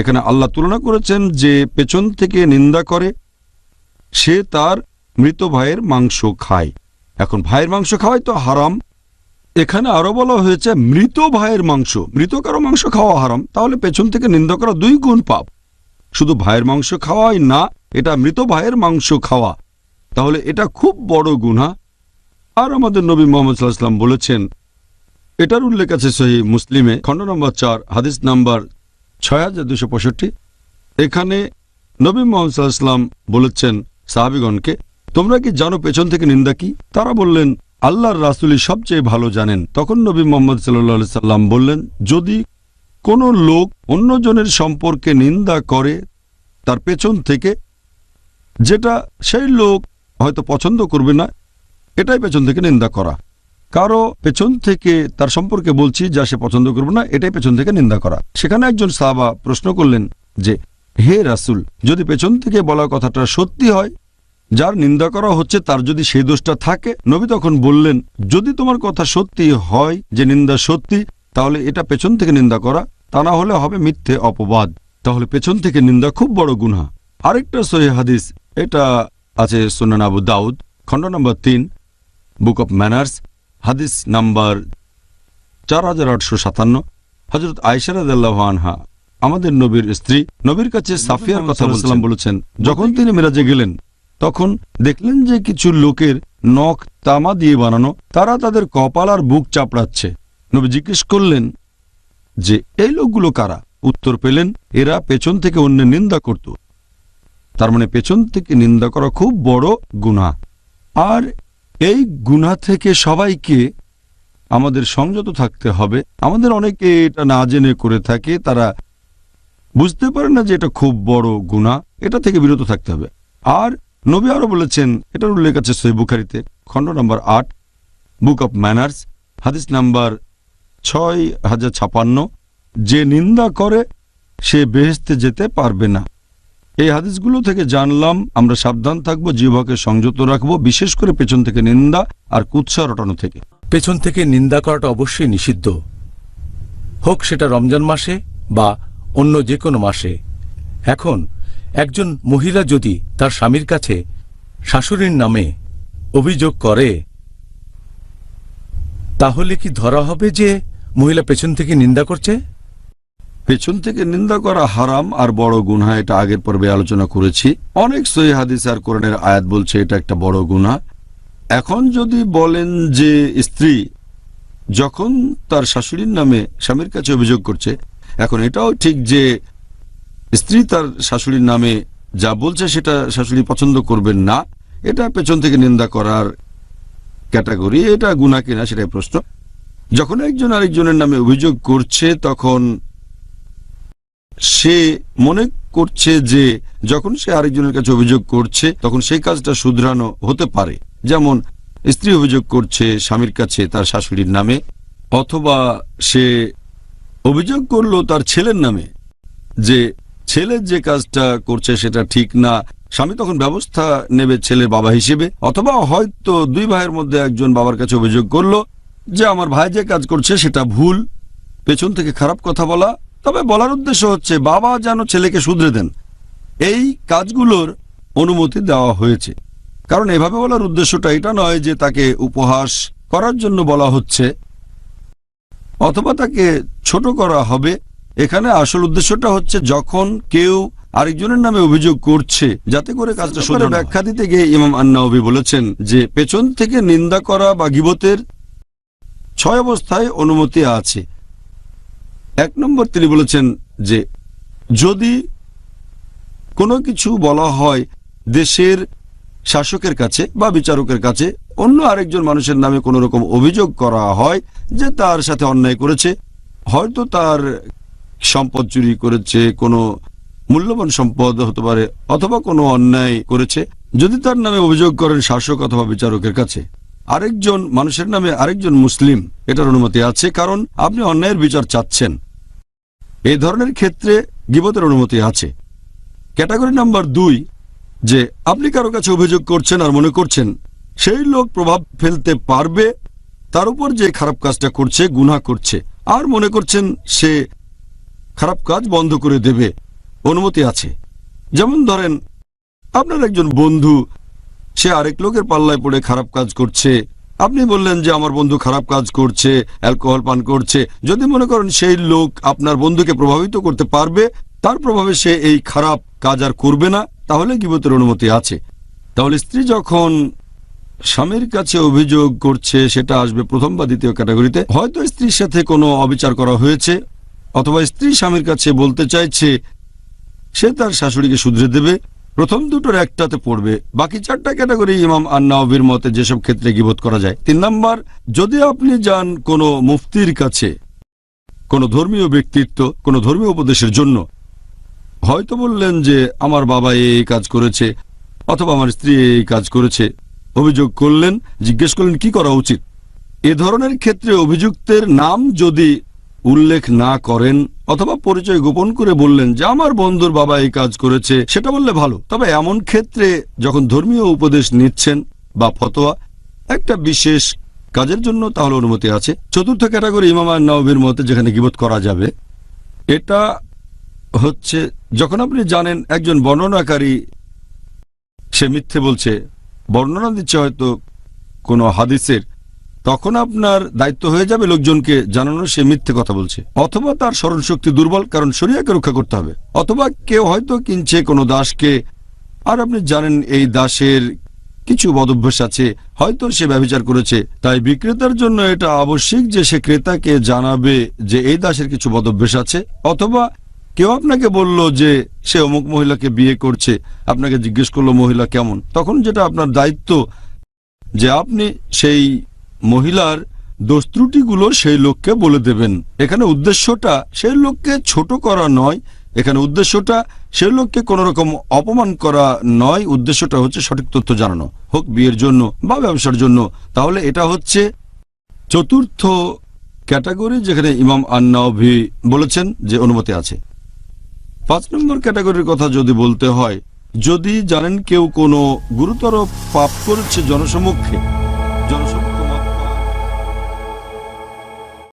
এখানে আল্লাহ তুলনা করেছেন যে পেছন থেকে নিন্দা করে, সে তার মৃত ভাইয়ের মাংস খায়। এখন ভাইয়ের মাংস খাওয়াই তো হারাম। এখানে আরও বলা হয়েছে, মৃত ভাইয়ের মাংস, মৃত কারও মাংস খাওয়া হারাম, তাহলে পেছন থেকে নিন্দা করা দুই গুণ পাপ। শুধু ভাইয়ের মাংস খাওয়াই না, এটা মৃত ভাইয়ের মাংস খাওয়া। তাহলে এটা খুব বড় গুণা আর আমাদের নবী মোহাম্মদ সাল্লাহাম বলেছেন, এটার উল্লেখ আছে সহি মুসলিমে, খণ্ড নম্বর চার, হাদিস নাম্বার ছয় হাজার দুশো এখানে নবী মোহাম্মদ সাল্লাহাম বলেছেন সাহাবিগণকে, তোমরা কি জানো পেছন থেকে নিন্দা কি? তারা বললেন, আল্লাহর রাসুলি সবচেয়ে ভালো জানেন। তখন নবী মোহাম্মদ সাল্লা সাল্লাম বললেন, যদি কোনো লোক অন্যজনের সম্পর্কে নিন্দা করে তার পেছন থেকে, যেটা সেই লোক হয়তো পছন্দ করবে না, এটাই পেছন থেকে নিন্দা করা। কারও পেছন থেকে তার সম্পর্কে বলছি, যা সে পছন্দ করবে না, এটাই পেছন থেকে নিন্দা করা। সেখানে একজন সাহাবা প্রশ্ন করলেন যে, হে রাসুল, যদি পেছন থেকে বলা কথাটা সত্যি হয়, যার নিন্দা করা হচ্ছে, তার যদি সেই দোষটা থাকে? নবী তখন বললেন, যদি তোমার কথা সত্যি হয়, যে নিন্দা সত্যি, তাহলে এটা পেছন থেকে নিন্দা করা, তা না হলে হবে মিথ্যে অপবাদ। তাহলে পেছন থেকে নিন্দা খুব বড় গুণা আরেকটা সহি হাদিস, এটা আছে সুনান আবু দাউদ, খণ্ড নম্বর তিন, বুক অব ম্যানার্স হাদিস নাম্বার চার হাজার আটশো সাতান্ন। হজরত আয়সারাদ আনহা আমাদের নবীর স্ত্রী নবীর কাছে সাফিয়ার কথা বলছিলাম বলেছেন। যখন তিনি মেরাজে গেলেন তখন দেখলেন যে কিছু লোকের নখ তামা দিয়ে বানানো তারা তাদের কপাল আর বুক চাপড়াচ্ছে। নবী জিজ্ঞেস করলেন যে এই লোকগুলো কারা? উত্তর পেলেন এরা পেছন থেকে অন্যের নিন্দা করত। তার মানে পেছন থেকে নিন্দা করা খুব বড় গুনাহ। আর এই গুনাহ থেকে সবাইকে আমাদের সংযত থাকতে হবে। আমাদের অনেকে এটা না জেনে করে থাকে, তারা বুঝতে পারে না যে এটা খুব বড় গুনাহ এটা থেকে বিরত থাকতে হবে। আর নবী আরও বলেছেন, এটার উল্লেখ আছে সহি বুখারিতে, খণ্ড নম্বর আট, বুক অব ম্যানার্স, হাদিস নাম্বার ছয় হাজার ছাপান্ন, যে নিন্দা করে, সে বেহেস্তে যেতে পারবে না। এই হাদিসগুলো থেকে জানলাম, আমরা সাবধান থাকব, জিহ্বাকে সংযত রাখব, বিশেষ করে পেছন থেকে নিন্দা আর কুৎসা রটানো থেকে। পেছন থেকে নিন্দা করাটা অবশ্যই নিষিদ্ধ। হোক সেটা রমজান মাসে বা অন্য যে কোনো মাসে। এখন, একজন মহিলা যদি তার স্বামীর কাছে শাশুড়ির নামে অভিযোগ করে, তাহলে কি ধরা হবে যে মহিলা পেছন থেকে নিন্দা করছে? পেছন থেকে নিন্দা করা হারাম আর বড় গুনহা, এটা আগের পর্বে আলোচনা করেছি। অনেক সহি হাদিস আর কোরআনের আয়াত বলছে, এটা একটা বড় গুনহা। এখন যদি বলেন যে স্ত্রী যখন তার শাশুড়ির নামে স্বামীর কাছে অভিযোগ করছে, এখন এটাও ঠিক যে স্ত্রী তার শাশুড়ির নামে যা বলছে সেটা শাশুড়ি পছন্দ করবেন না, এটা পেছন থেকে নিন্দা করার ক্যাটাগরি, এটা গুণা কিনা সেটাই প্রশ্ন। যখন একজন আরেকজনের নামে অভিযোগ করছে, তখন সে মনে করছে যে যখন সে আরেকজনের কাছে অভিযোগ করছে, তখন সেই কাজটা শুধরানো হতে পারে। যেমন, স্ত্রী অভিযোগ করছে স্বামীর কাছে তার শাশুড়ির নামে, অথবা সে অভিযোগ করল তার ছেলের নামে যে ছেলের যে কাজটা করছে সেটা ঠিক না, স্বামী তখন ব্যবস্থা নেবে ছেলের বাবা হিসেবে, অথবা হয়তো দুই ভাইয়ের মধ্যে একজন বাবার কাছে অভিযোগ করল যে আমার ভাই যে কাজ করছে সেটা ভুল, পেছন থেকে খারাপ কথা বলা তবে বলার উদ্দেশ্য হচ্ছে বাবা যেন ছেলেকে শুধরে দেন। এই কাজগুলোর অনুমতি দেওয়া হয়েছে। কারণ এভাবে বলার উদ্দেশ্যটা এটা নয় যে তাকে উপহাস করার জন্য বলা হচ্ছে অথবা তাকে ছোট করা হবে। এখানে আসল উদ্দেশ্যটা হচ্ছে যখন কেউ আরেকজনের নামে অভিযোগ করছে যাতে করে কাজটা শুধু ব্যাখ্যা দিতে গিয়ে ইমাম আন্নাউবি বলেছেন যে পেছন থেকে নিন্দা করা বা গিবতের ছয় অবস্থায় অনুমতি আছে। এক নম্বর তিনি বলেছেন যে, যদি কোনো কিছু বলা হয় দেশের শাসকের কাছে বা বিচারকের কাছে, অন্য আরেকজন মানুষের নামে কোনো রকম অভিযোগ করা হয় যে তার সাথে অন্যায় করেছে, হয়তো তার সম্পদ চুরি করেছে, কোনো মূল্যবান সম্পদ হতে পারে, অথবা কোনো অন্যায় করেছে, যদি তার নামে অভিযোগ করেন শাসক অথবা বিচারকের কাছে। আরেকজন মানুষের নামে আরেকজন মুসলিম, এটার অনুমতি আছে, কারণ আপনি অন্যায়ের বিচার চাচ্ছেন। এই ধরনের ক্ষেত্রে গিবতের অনুমতি আছে। ক্যাটাগরি নাম্বার দুই, যে আপনি কারও কাছে অভিযোগ করছেন আর মনে করছেন, সেই লোক প্রভাব ফেলতে পারবে, তার উপর যে খারাপ কাজটা করছে গুনা করছে, আর মনে করছেন সে খারাপ কাজ বন্ধ করে দেবে, অনুমতি আছে। যেমন ধরেন, আপনার একজন বন্ধু সে আরেক লোকের পাল্লায় পড়ে খারাপ কাজ করছে। আপনি বললেন যে আমার বন্ধু খারাপ কাজ করছে, অ্যালকোহল পান করছে। যদি মনে করেন সেই লোক আপনার বন্ধুকে প্রভাবিত করতে পারবে, তার প্রভাবে সে এই খারাপ কাজ আর করবে না, তাহলে গিবতের অনুমতি আছে। তাহলে স্ত্রী যখন স্বামীর কাছে অভিযোগ করছে, সেটা আসবে প্রথম বা দ্বিতীয় ক্যাটাগরিতে, হয়তো স্ত্রীর সাথে কোনো অবিচার করা হয়েছে, অথবা স্ত্রী স্বামীর কাছে বলতে চাইছে, সে তার শাশুড়িকে শুধরে দেবে প্রথম দুটোর একটাতে পড়বে, বাকি চারটা ক্যাটাগরি ইমাম আন্নাবির মতে যেসব ক্ষেত্রে গিবোধ করা যায়। তিন নম্বর, যদি আপনি যান কোনো মুফতির কাছে, কোনো ধর্মীয় ব্যক্তিত্ব, কোনো ধর্মীয় উপদেশের জন্য, হয়তো বললেন যে, আমার বাবা এই কাজ করেছে অথবা আমার স্ত্রী এই কাজ করেছে। অভিযোগ করলেন, জিজ্ঞেস করলেন, কি করা উচিত? এ ধরনের ক্ষেত্রে অভিযুক্তের নাম যদি উল্লেখ না করেন অথবা পরিচয় গোপন করে বললেন যে, আমার বন্ধুর বাবা এই কাজ করেছে, সেটা বললে ভালো। তবে এমন ক্ষেত্রে যখন ধর্মীয় উপদেশ নিচ্ছেন বা ফতোয়া, একটা বিশেষ কাজের জন্য তাহলে অনুমতি আছে। চতুর্থ ক্যাটাগরি ইমাম নবীর মতে যেখানে গিবোধ করা যাবে, এটা হচ্ছে যখন আপনি জানেন একজন বর্ণনাকারী, সে মিথ্যে বলছে, বর্ণনা দিচ্ছে হয়তো কোনো হাদিসের তখন আপনার দায়িত্ব হয়ে যাবে লোকজনকে জানানো সে মিথ্যে কথা বলছে। অথবা তার স্মরণশক্তি দুর্বল, কারণ শরিয়াকে রক্ষা করতে হবে। অথবা কেউ হয়তো কিনছে কোনো দাসকে। আর আপনি জানেন, এই দাসের কিছু বদভ্যাস আছে। হয়তো সে ব্যবচার করেছে। তাই বিক্রেতার জন্য এটা আবশ্যিক যে সে ক্রেতাকে জানাবে যে এই দাসের কিছু বদভ্যাস আছে। অথবা কেউ আপনাকে বলল যে সে অমুক মহিলাকে বিয়ে করছে। আপনাকে জিজ্ঞেস করল, মহিলা কেমন? তখন যেটা আপনার দায়িত্ব যে আপনি সেই মহিলার দোষ সেই লোককে বলে দেবেন। এখানে উদ্দেশ্যটা সেই লোককে ছোট করা নয়। এখানে উদ্দেশ্যটা সেই লোককে কোন রকম অপমান করা নয়। উদ্দেশ্যটা হচ্ছে সঠিক তথ্য জানানো। হোক বিয়ের জন্য বা ব্যবসার জন্য। তাহলে এটা হচ্ছে চতুর্থ ক্যাটাগরি যেখানে ইমাম আন্নাভি বলেছেন যে অনুমতি আছে। পাঁচ নম্বর ক্যাটাগরির কথা যদি বলতে হয়, যদি জানেন কেউ কোনো গুরুতর পাপ করেছে জনসমক্ষে জনসমক্ষে